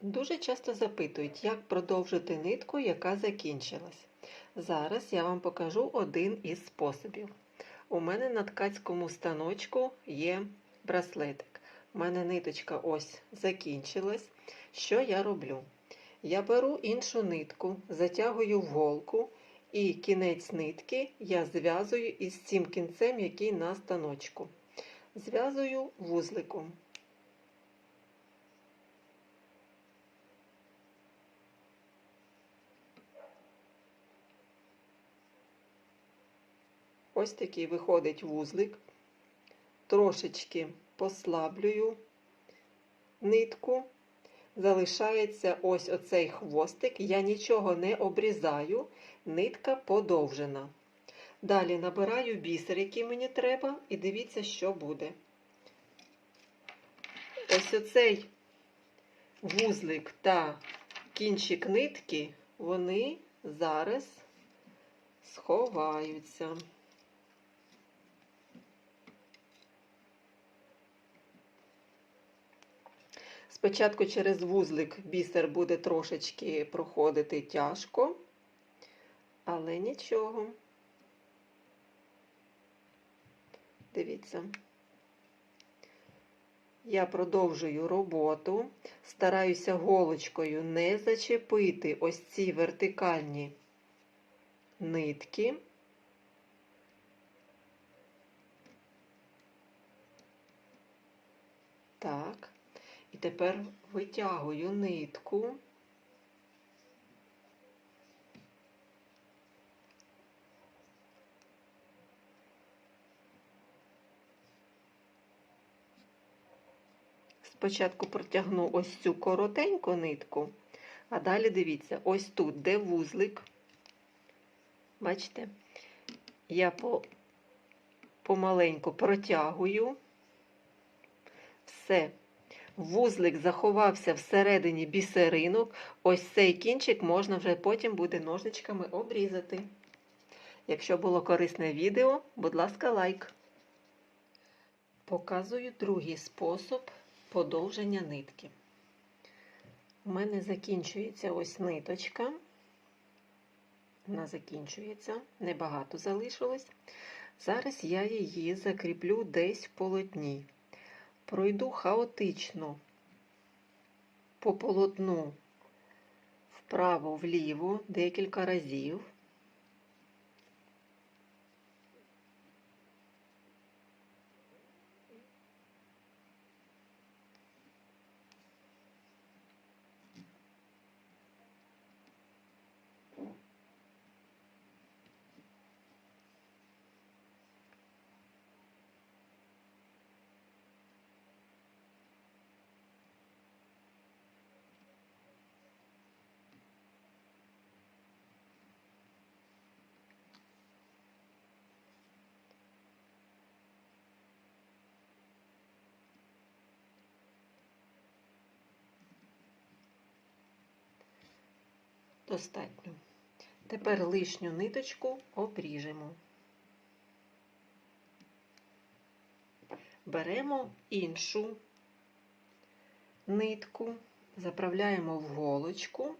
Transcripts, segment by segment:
Дуже часто запитують, як продовжити нитку, яка закінчилась. Зараз я вам покажу один із способів. У мене на ткацькому станочку є браслетик. У мене ниточка ось закінчилась. Що я роблю? Я беру іншу нитку, затягую в голку, і кінець нитки я зв'язую із цим кінцем, який на станочку. Зв'язую вузликом. Ось такий виходить вузлик. Трошечки послаблюю нитку. Залишається ось оцей хвостик. Я нічого не обрізаю, нитка подовжена. Далі набираю бісер, який мені треба, і дивіться, що буде. Ось оцей вузлик та кінчик нитки, вони зараз сховаються. Спочатку через вузлик бісер буде трошечки проходити тяжко, але нічого. Дивіться. Я продовжую роботу, стараюся голочкою не зачепити ось ці вертикальні нитки. Так. І тепер витягую нитку. Спочатку протягну ось цю коротеньку нитку, а далі дивіться, ось тут, де вузлик. Бачите, я по, помаленьку протягую все. Вузлик заховався всередині бісеринок. Ось цей кінчик можна вже потім буде ножничками обрізати. Якщо було корисне відео, будь ласка, лайк. Показую другий спосіб подовження нитки. У мене закінчується ось ниточка. Вона закінчується, небагато залишилось. Зараз я її закріплю десь в полотні пройду хаотично по полотну вправо-вліво декілька разів. Достатньо. Тепер лишню ниточку обріжемо. Беремо іншу нитку, заправляємо в голочку.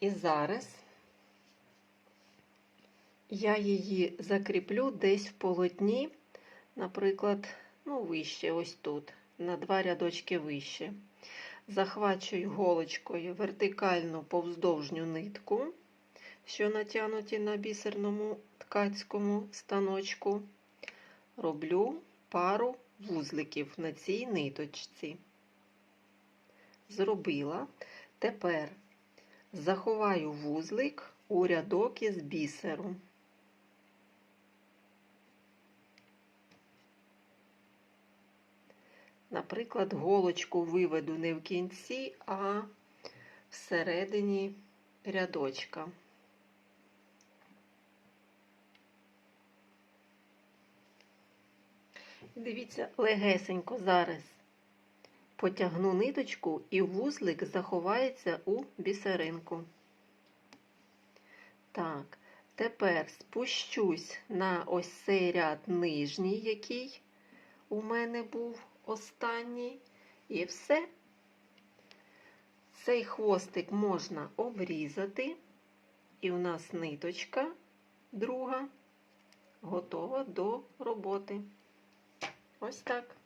І зараз я її закріплю десь в полотні, наприклад, ну, вище, ось тут, на два рядочки вище захвачую голочкою вертикальну повздовжню нитку, що натягнуті на бісерному ткацькому станочку, роблю пару вузликів на цій ниточці. Зробила. Тепер заховаю вузлик у рядок із бісеру. Наприклад, голочку виведу не в кінці, а всередині рядочка. Дивіться, легесенько зараз потягну ниточку і вузлик заховається у бісеринку. Так, тепер спущусь на ось цей ряд нижній, який у мене був останній, і все. Цей хвостик можна обрізати, і у нас ниточка друга готова до роботи. Ось так.